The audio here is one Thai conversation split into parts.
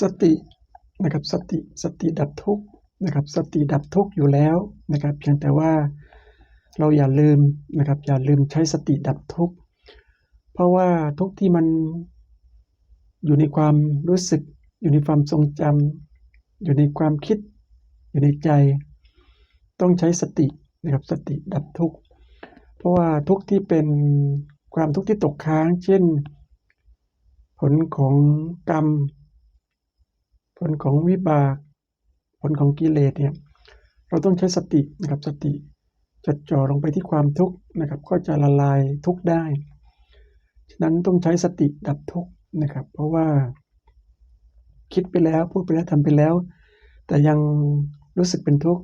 สตินะครับสติสติดับทุกข์นะครับสติดับทุกข์อยู่แล้วนะครับ เพียงแต่ว่าเราอย่าลืมนะครับอย่าลืมใช้สติดับทุกข์เพราะว่าทุกที่มันอยู่ในความรู้สึก อยู่ในความทรงจำอยู่ในความคิด อยู่ในใจ ต้องใช้สตินะครับสติดับทุกข์เพราะว่าทุกที่เป็นความทุกข์ที่ตกค้าง เช่น ผลของกรรม ผลของวิบาก ผลของกิเลสเนี่ยเราต้องใช้สตินะครับสติจดจ่อลงไปที่ความทุกข์นะครับ ก็จะละลายทุกข์ได้ฉะนั้นต้องใช้สติดับทุกข์นะครับ เพราะว่าคิดไปแล้วพูดไปแล้วทำไปแล้ว แต่ยังรู้สึกเป็นทุกข์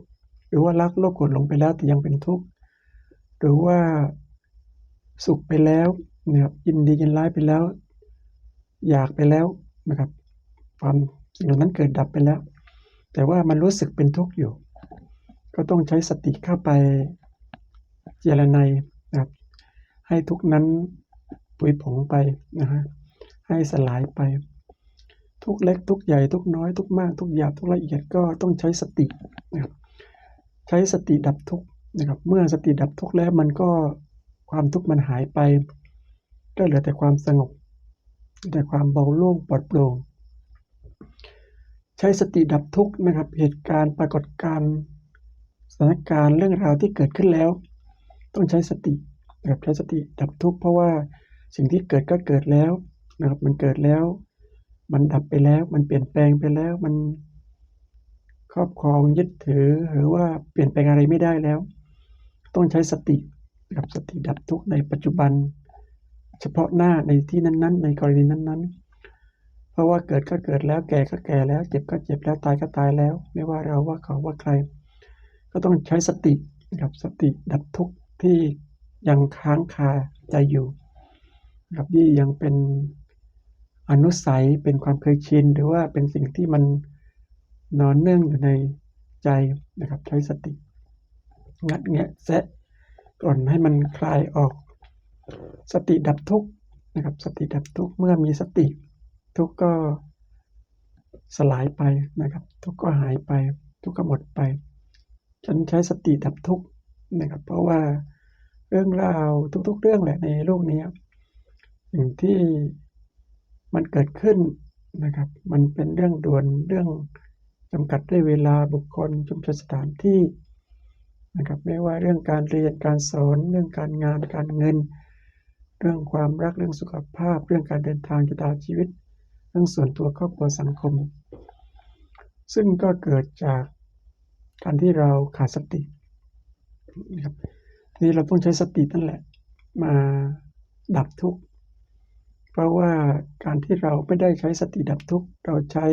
หรือว่ารักโลภโกรธลงไปแล้วแต่ยังเป็นทุกข์หรือว่าสุขไปแล้วนะครับยินดียินร้ายไปแล้ว อยากไปแล้วนะครับความ สิ่งเหล่านั้นเกิดดับไปแล้ว แต่ว่ามันรู้สึกเป็นทุกข์อยู่ ก็ต้องใช้สติเข้าไปเจรไนนะครับ ให้ทุกนั้นปุยผงไปนะฮะให้สลายไป ทุกเล็กทุกใหญ่ทุกน้อยทุกมากทุกหยาบทุกละเอียดก็ต้องใช้สตินะครับใช้สติดับทุกนะครับ เมื่อสติดับทุกแล้วมันก็ความทุกข์มันหายไป ก็เหลือแต่ความสงบแต่ความเบาโล่งปลอดโปร่ง ช้สติดับทุกข์นะครับ เหตุการณ์ปรากฏการณ์สถานการณ์เรื่องราวที่เกิดขึ้นแล้ว ต้องใช้สตินะครับใช้สติดับทุกข์เพราะว่าสิ่งที่เกิดก็เกิดแล้วนะครับ มันเกิดแล้ว มันดับไปแล้ว มันเปลี่ยนแปลงไปแล้วมันครอบครองยึดถือหรือว่าเปลี่ยนแปลงอะไรไม่ได้แล้ว ต้องใช้สติดับสติดับทุกข์ในปัจจุบัน เฉพาะหน้าในที่นั้น ๆ ในกรณีนั้น ๆ เพราะว่าเกิดก็เกิดแล้วแก่ก็แก่แล้ว เจ็บก็เจ็บแล้วตายก็ตายแล้ว ไม่ว่าเราว่าเขาว่าใคร ก็ต้องใช้สตินะครับสติดับทุกข์ที่ยังค้างคาใจอยู่นะครับที่ยังเป็นอนุสัยเป็นความเคยชิน หรือว่าเป็นสิ่งที่มันนอนเนื่องอยู่ในใจนะครับใช้สติ งัดแงะแซะกล่อนให้มันคลายออก สติดับทุกข์นะครับ สติดับทุกข์เมื่อมีสติ ทุกข์ก็สลายไปนะครับ ทุกข์ก็หายไป ทุกข์ก็หมดไป ฉันใช้สติดับทุกข์นะครับ เพราะว่าเรื่องราวทุก ๆ เรื่องแหละในโลกนี้สิ่งที่มันเกิดขึ้นนะครับ มันเป็นเรื่องด่วนเรื่องจำกัดด้วยเวลาบุคคลชุมชนสถานที่นะครับไม่ว่าเรื่องการเรียนการสอนเรื่องการงานการเงิน เรื่องความรักเรื่องสุขภาพ เรื่องการเดินทางชะตาชีวิต เรื่องส่วนตัวครอบครัวสังคม ซึ่งก็เกิดจากการที่เราขาดสตินะครับนี่เราต้องใช้สตินั่นแหละ มาดับทุกข์เพราะว่าการที่เราไม่ได้ใช้สติดับทุกข์เราใช้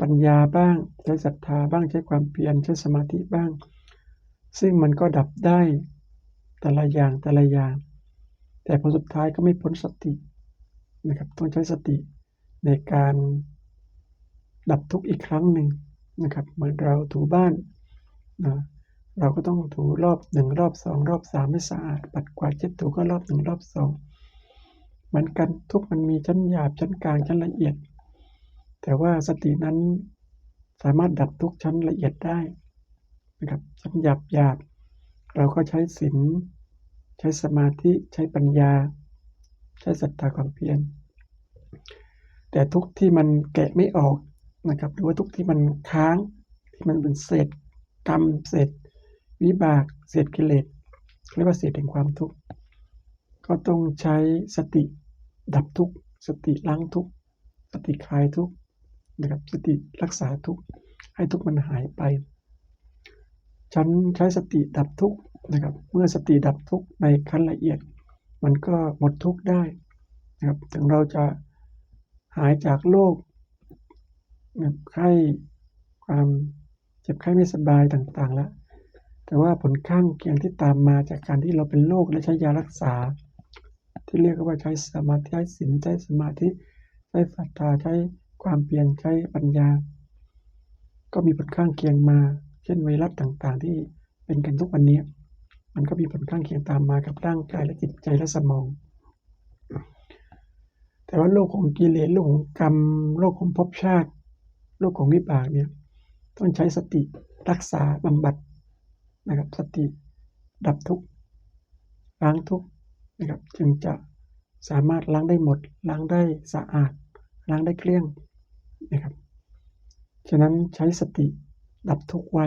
ปัญญาบ้าง ใช้ศรัทธาบ้างใช้ความเพียรใช้สมาธิบ้าง ซึ่งมันก็ดับได้แต่ละอย่างแต่ละอย่าง แต่ผลสุดท้ายก็ไม่พ้นสตินะครับต้องใช้สติ ในการดับทุกข์อีกครั้งหนึ่งนะครับ เหมือนเราถูบ้านนะเราก็ต้องถูรอบหนึ่งรอบสองรอบสามให้สะอาด ปัดกวาดเช็ดถูก็รอบหนึ่งรอบสองเหมือนกันทุกมันมีชั้นหยาบชั้นกลางชั้นละเอียด แต่ว่าสตินั้นสามารถดับทุกชั้นละเอียดได้นะครับชั้นหยาบหยาบเราก็ใช้ศีลใช้สมาธิใช้ปัญญา ใช้ศรัทธาความเพียร แต่ทุกที่มันแกะไม่ออกนะครับ หรือว่าทุกที่มันค้างที่มันเป็นเศษกรรมเศษวิบากเศษกิเลสเรียกว่าเศษแห่งความทุกข์ก็ต้องใช้สติดับทุกข์สติล้างทุกข์สติคลายทุกข์นะครับสติรักษาทุกข์ให้ทุกข์มันหายไป ฉันใช้สติดับทุกข์นะครับ เมื่อสติดับทุกข์ในขั้นละเอียด มันก็หมดทุกข์ได้นะครับถึงเราจะ หายจากโรคไข้ความเจ็บไข้ไม่สบายต่างๆแล้วแต่ว่าผลข้างเคียงที่ตามมาจากการที่เราเป็นโรคและใช้ยารักษา ที่เรียกว่าใช้สมาธิใช้ศีลใช้สมาธิใช้ศรัทธาใช้ความเพียรใช้ปัญญา ก็มีผลข้างเคียงมา เช่นไวรัสต่างๆ ที่เป็นกันทุกวันนี้ มันก็มีผลข้างเคียงตามมากับร่างกายและจิตใจและสมอง แต่ว่าโลกของกิเลสโลกของกรรม โลกของภพชาติ โลกของวิบากเนี่ยต้องใช้สติรักษาบำบัดนะครับสติดับทุกข์ล้างทุกข์นะครับจึงจะสามารถล้างได้หมด ล้างได้สะอาด ล้างได้เกลี้ยงนะครับฉะนั้นใช้สติดับทุกข์ไว้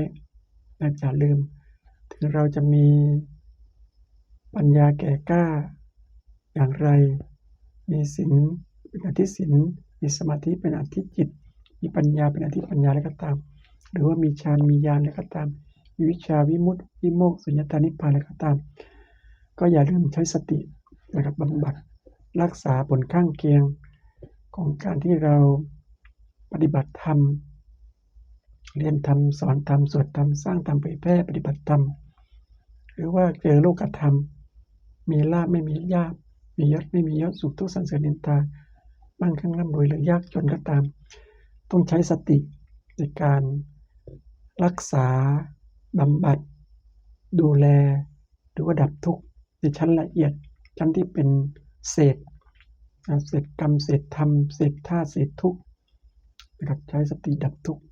นะอย่าลืม ถึงเราจะมีปัญญาแก่กล้าอย่างไร มีศีลเป็นอธิศีลมีสมาธิเป็นอธิจิต มีปัญญาเป็นอธิปัญญาแล้วก็ตาม หรือว่ามีฌานมีญาณแล้วก็ตาม มีวิชาวิมุตติวิโมกสุญญตานิพพานแล้วก็ตาม ก็อย่าลืมใช้สตินะครับบำบัดรักษาผลข้างเคียงของการที่เราปฏิบัติธรรม เรียนธรรมสอนธรรมสวดธรรมสร้างธรรมเผยแพร่ปฏิบัติธรรม หรือว่าเจอโลกธรรม มีลาบไม่มียาบ มียศไม่มียศสุขทุกข์สันเสริญนินทามั่งคั่งร่ำรวยหรือยากจนก็ตาม ต้องใช้สติในการรักษาบำบัด ดูแล หรือว่าดับทุกข์ในชั้นละเอียด ชั้นที่เป็นเศษเศษกรรมเศษธรรมเศษธาเศษทุกข์นะครับใช้สติดับทุกข์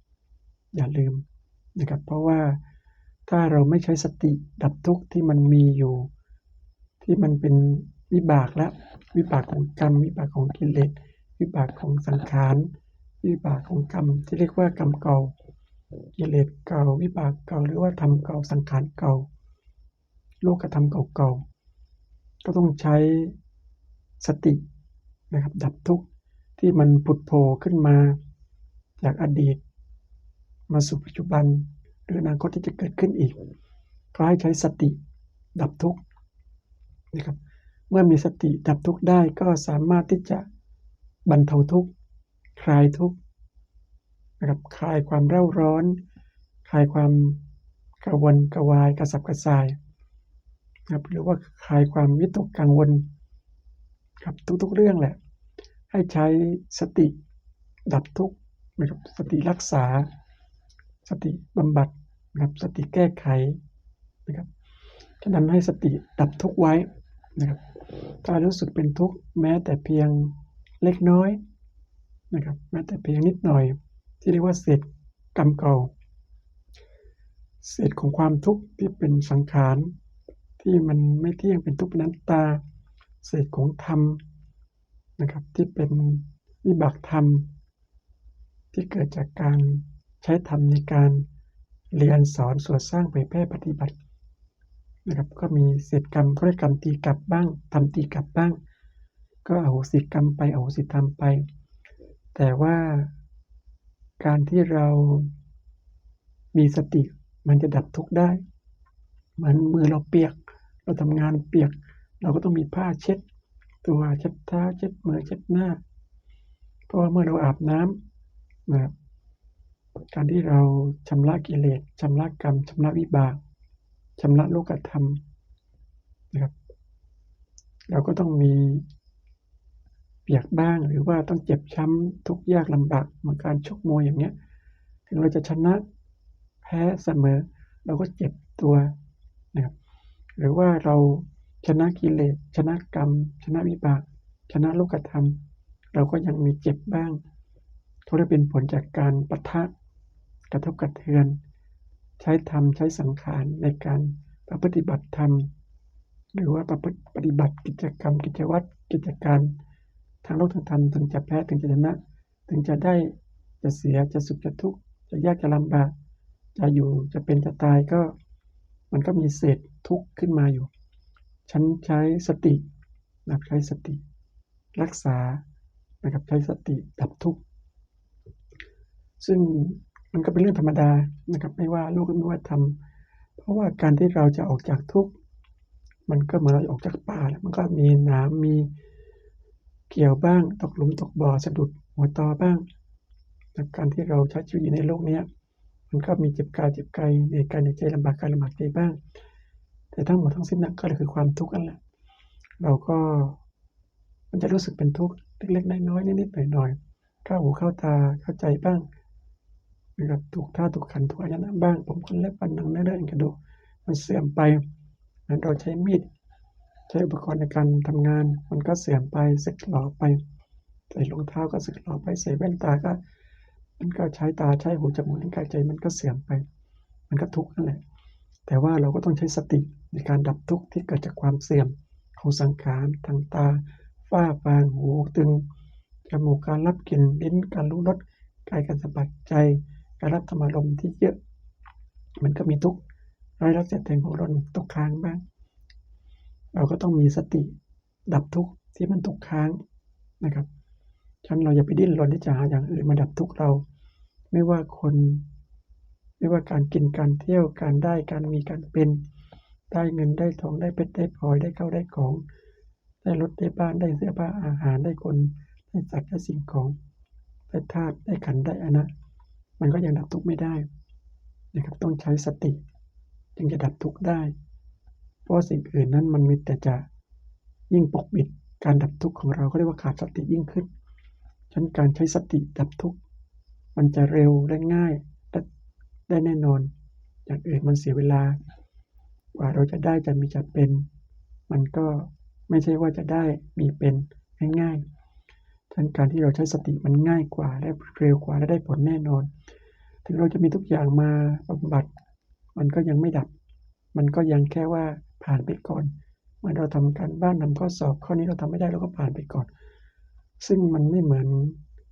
อย่าลืมนะครับ เพราะว่าถ้าเราไม่ใช้สติดับทุกข์ที่มันมีอยู่ ที่มันเป็น วิบากและวิบากของกรรม วิบากของกิเลสวิบากของสังขาร วิบากของกรรม ที่เรียกว่ากรรมเก่ากิเลสเก่า วิบากเก่าหรือว่าธรรมเก่าสังขารเก่า โลกธรรมเก่าๆก็ต้องใช้สตินะครับดับทุกข์ที่มันผุดโผล่ขึ้นมา จากอดีต มาสู่ปัจจุบัน หรืออนาคตที่จะเกิดขึ้นอีกก็ให้ใช้สติดับทุกข์นะครับ เมื่อมีสติดับทุกข์ได้ก็สามารถที่จะบรรเทาทุกข์คลายทุกข์นะครับคลายความเร่าร้อน คลายความกระวนกระวายกระสับกระส่ายนะครับหรือว่าคลายความวิตกกังวลครับทุกๆเรื่องแหละ ให้ใช้สติดับทุกข์นะครับสติรักษา สติบำบัดนะครับสติแก้ไขนะครับฉะนั้นให้สติดับทุกข์ไว้นะครับ ถ้ารู้สึกเป็นทุกข์แม้แต่เพียงเล็กน้อยนะครับแม้แต่เพียงนิดหน่อย ที่เรียกว่าเศษกรรมเก่าเศษของความทุกข์ที่เป็นสังขารที่มันไม่เที่ยงเป็นทุกข์เป็นนัตตา เศษของธรรมนะครับที่เป็นวิบากธรรม ที่เกิดจากการใช้ธรรมในการเรียนสอนสวดสร้างเผยแพร่ปฏิบัติ นะครับก็มีเศษกรรมก็ได้กรรมตีกลับบ้างทำตีกลับบ้าง ก็อโหสิกรรมไปอโหสิธรรมไป แต่ว่าการที่เรามีสติมันจะดับทุกข์ได้เหมือนมือเราเปียก เราทำงานเปียก เราก็ต้องมีผ้าเช็ด ตัวเช็ดเท้าเช็ดมือเช็ดหน้า เพราะว่าเมื่อเราอาบน้ำนะครับการที่เราชำระกิเลสชำระกรรมชำระวิบาก ชำระโลกธรรมนะครับ เราก็ต้องมีเปียกบ้างหรือว่าต้องเจ็บช้ำทุกยากลำบากเหมือนการชกมวยอย่างเนี้ย ถึงเราจะชนะแพ้เสมอ เราก็เจ็บตัวนะครับหรือว่าเราชนะกิเลสชนะกรรม ชนะวิบาก ชนะโลกธรรม เราก็ยังมีเจ็บบ้างเขาเรียกเป็นผลจากการปะทะกระทบกระเทือน ใช้ธรรมใช้สังขารในการประปฏิบัติธรรม หรือว่าประพฤติปฏิบัติกิจกรรม กิจวัตรกิจการทางโลกทางธรรมถึงจะแพ้ถึงจะชนะ ถึงจะได้จะเสียจะสุขจะทุกข์จะยากจะลำบากจะอยู่จะเป็นจะตายก็ มันก็มีเศษทุกข์ขึ้นมาอยู่ ฉันใช้สตินะใช้สติ รักษานะครับใช้สติดับทุกข์ซึ่ง มันก็เป็นเรื่องธรรมดานะครับ ไม่ว่าโลกไม่ว่าธรรมเพราะว่าการที่เราจะออกจากทุกข์มันก็เหมือนเราออกจากป่าแล้วมันก็มีนามมีเกี่ยวบ้างตกหลุมตกบ่อสะดุดหัวตอบ้างการที่เราใช้ชีวิตอยู่ในโลกนี้มันก็มีเจ็บกายเจ็บใจในกายในใจลำบากกายลำบากใจบ้าง แต่ทั้งหมดทั้งสิ้นนั้นก็คือความทุกข์นั่นแหละเราก็มันจะรู้สึกเป็นทุกข์เล็กๆน้อยๆนิดๆหน่อยๆเข้าหูเข้าตาเข้าใจบ้าง นะครับถูกท่าถูกขันถูกอายนะบ้าง ผมคนเล็บฟันหนังเนื้อเอ็นกระดูกมันเสื่อมไปนั้นเราใช้มีดใช้อุปกรณ์ในการทำงาน มันก็เสื่อมไปสึกหลอไปใส่รองเท้าก็สึกหรอไปใส่แว่นตาก็ มันก็ใช้ตาใช้หูจมูกลิ้นกายใจมันก็เสื่อมไป มันก็ทุกข์นั่นแหละแต่ว่าเราก็ต้องใช้สติในการดับทุกข์ที่เกิดจากความเสื่อมของสังขารทางตาฝ้าฟางหูตึงจมูกการรับกลิ่นลิ้นการรู้รสกายการสัมผัสใจ การรับธรรมารมที่เยอะ มันก็มีทุกร้อยละเจ็ดแห่งของเราตกค้างบ้าง เราก็ต้องมีสติดับทุกที่มันตกค้างนะครับฉะนั้นเราอย่าไปดิ้นรนที่จะหาอย่างอื่นมาดับทุกเรา ไม่ว่าคนไม่ว่าการกินการเที่ยวการได้การมีการเป็น ได้เงินได้ทองได้เพชรได้พลอยได้เข้าได้ของ ได้รถได้บ้านได้เสื้อผ้าอาหารได้คนได้สัตว์ได้สิ่งของได้ธาตุได้ขันได้อนะ มันก็ยังดับทุกข์ไม่ได้นะครับต้องใช้สติจึงจะดับทุกข์ได้ เพราะสิ่งอื่นนั้นมันมีแต่จะยิ่งปกปิดการดับทุกข์ของเราก็เรียกว่าขาดสติยิ่งขึ้นฉะนั้นการใช้สติดับทุกข์มันจะเร็วและง่ายและได้แน่นอน อย่างอื่นมันเสียเวลา กว่าเราจะได้จะมีจะเป็น มันก็ไม่ใช่ว่าจะได้มีเป็นง่ายๆฉะนั้นการที่เราใช้สติมันง่ายกว่าและเร็วกว่าและได้ผลแน่นอน ถึงเราจะมีทุกอย่างมาบำบัด มันก็ยังไม่ดับ มันก็ยังแค่ว่าผ่านไปก่อนเมื่อเราทำการบ้านทำข้อสอบข้อนี้เราทำไม่ได้เราก็ผ่านไปก่อน ซึ่งมันไม่เหมือน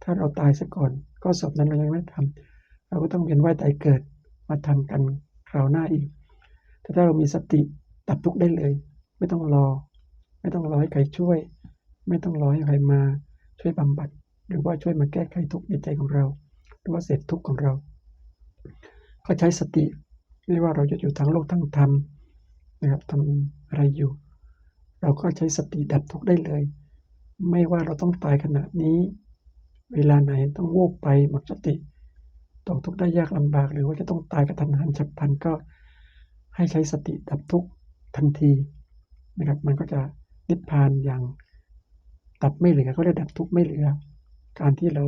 ถ้าเราตายซะก่อนข้อสอบนั้นเรายังไม่ทำเราก็ต้องเวียนว่ายตายเกิดมาทำกันคราวหน้าอีก แต่ถ้าเรามีสติดับทุกได้เลย ไม่ต้องรอ ไม่ต้องรอให้ใครช่วย ไม่ต้องรอให้ใครมาช่วยบำบัด หรือว่าช่วยมาแก้ไขทุกข์ในใจของเรา หรือว่าเสร็จทุกข์ของเรา ก็ใช้สติไม่ว่าเราจะอยู่ทั้งโลกทั้งธรรมนะครับทำอะไรอยู่ เราก็ใช้สติดับทุกข์ได้เลย ไม่ว่าเราต้องตายขณะนี้ เวลาไหนต้องวูบไปหมดสติตกทุกข์ได้ยากลำบาก หรือว่าจะต้องตายกระทันหันฉับพลันก็ให้ใช้สติดับทุกข์ทันทีนะครับ มันก็จะนิพพานอย่างดับไม่เหลือเขาเรียกดับทุกข์ไม่เหลือ การที่เรา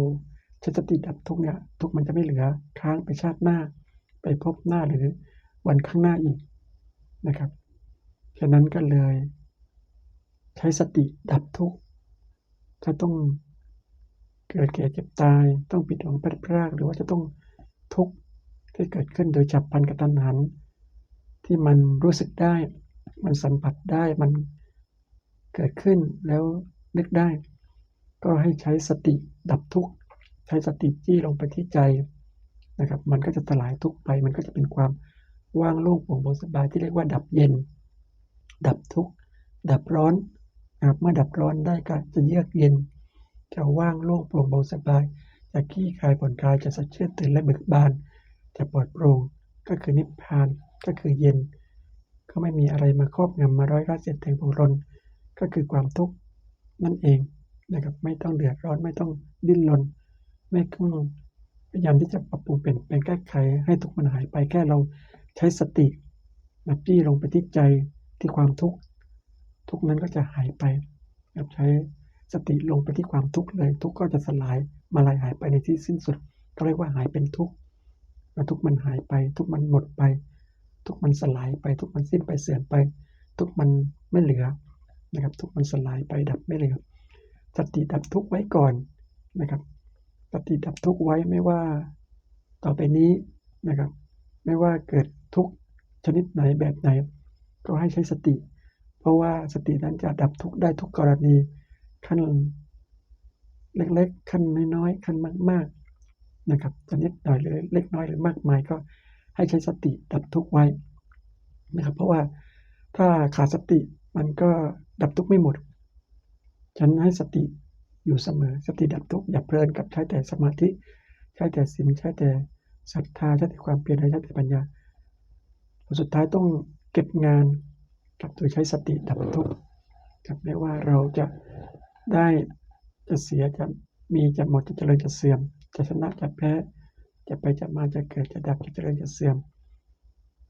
ใช้สติดับทุกเนี่ยทุกมันจะไม่เหลือค้างไปชาติหน้า ไปพบหน้าหรือวันข้างหน้าอีกนะครับฉะนั้นก็เลย ใช้สติดับทุกถ้าต้องเกิดแก่เจ็บตายต้องปิดหวังพลาดพลาดหรือว่าจะต้องทุกข์ที่เกิดขึ้นโดยฉับพันกระตันหัน ที่มันรู้สึกได้ มันสัมผัสได้มันเกิดขึ้นแล้วนึกได้ ก็ให้ใช้สติดับทุกข์ ช้สติจี้ลงไปที่ใจนะครับ มันก็จะสลายทุกไป มันก็จะเป็นความว่างโล่งโปร่งเบาสบายที่เรียกว่าดับเย็น ดับทุกดับร้อนนะครับเมื่อดับร้อนได้ก็จะเยือกเย็น จะว่างโล่งโปร่งเบาสบาย จะขี้คลายผ่อนคลายจะสดชื่นตื่นและเบิกบาน จะปลอดโปร่งก็คือนิพพานก็คือเย็น ก็ไม่มีอะไรมาครอบงำมาร้อยราเสียดแทงผงรนก็คือความทุกข์นั่นเองนะครับไม่ต้องเดือดร้อนไม่ต้องดิ้นรน ไม่ต้องพยายามที่จะปรับปรุงเปลี่ยนแปลงแก้ไขให้ทุกมันหายไปแค่เราใช้สตินับจี้ลงไปที่ใจที่ความทุกข์ทุกนั้นก็จะหายไปนับใช้สติลงไปที่ความทุกข์เลย ทุกก็จะสลายมาลายหายไปในที่สิ้นสุดก็เรียกว่าหายเป็นทุกข์แล้วทุกมันหายไป ทุกมันหมดไป ทุกมันสลายไป ทุกมันสิ้นไปเสื่อมไป ทุกมันไม่เหลือนะครับ ทุกมันสลายไปดับไม่เหลือสติดับทุกไว้ก่อนนะครับ สติดับทุกไว้ไม่ว่าต่อไปนี้นะครับ ไม่ว่าเกิดทุกชนิดไหนแบบไหน ก็ให้ใช้สติ เพราะว่าสตินั้นจะดับทุกได้ทุกกรณีขั้นเล็กๆ ขั้นน้อยๆ ขั้นมาก ๆ นะครับจะนิดหน่อยหรือเล็กน้อยหรือมากมายก็ให้ใช้สติดับทุกไว้นะครับ เพราะว่าถ้าขาดสติมันก็ดับทุกไม่หมด ฉันให้สติ อยู่เสมอสติดับทุกข์อย่าเพลินกับใช้แต่สมาธิ ใช้แต่ศีลใช้แต่ศรัทธาใช้แต่ความเพียรใช้แต่ปัญญาสุดท้ายต้องเก็บงานกับโดยใช้สติดับทุกข์กับไม่ว่าเราจะได้จะเสียจะมีจะหมดจะเจริญจะเสื่อม จะชนะจะแพ้จะไปจะมาจะเกิดจะดับจะเจริญจะเสื่อม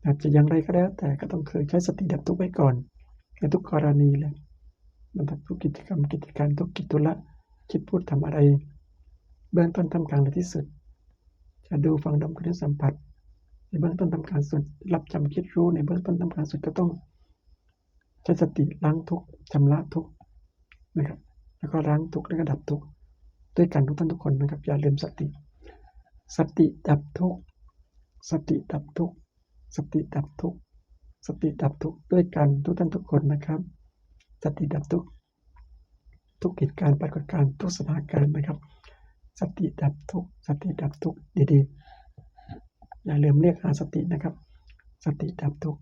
อาจจะอย่างไรก็แล้ว แต่ก็ต้องเคยใช้สติดับทุกข์ไว้ก่อนในทุกกรณีเลยมันทุกกิจกรรมกิจการทุกกิจตุละ คิดพูดทำอะไร เบื้องต้นทำกลางและที่สุด จะดูฟังดมกลิ่นสัมผัส ในเบื้องต้นทำการสุด รับจำคิดรู้ในเบื้องต้นทำการสุดก็ต้องใช้สติล้างทุกชำระทุกนะครับ แล้วก็ล้างทุกแล้วก็ดับทุกด้วยกันทุกท่านทุกคนนะครับ อย่าลืมสติ สติดับทุกสติดับทุกสติดับทุกสติดับทุกด้วยกันทุกท่านทุกคนนะครับ สติดับทุก ทุกเหตุการณ์ปรากฏการณ์ทุกสถานการณ์นะครับ สติดับทุกสติดับทุกดีๆ อย่าลืมเรียกหาสตินะครับ สติดับทุก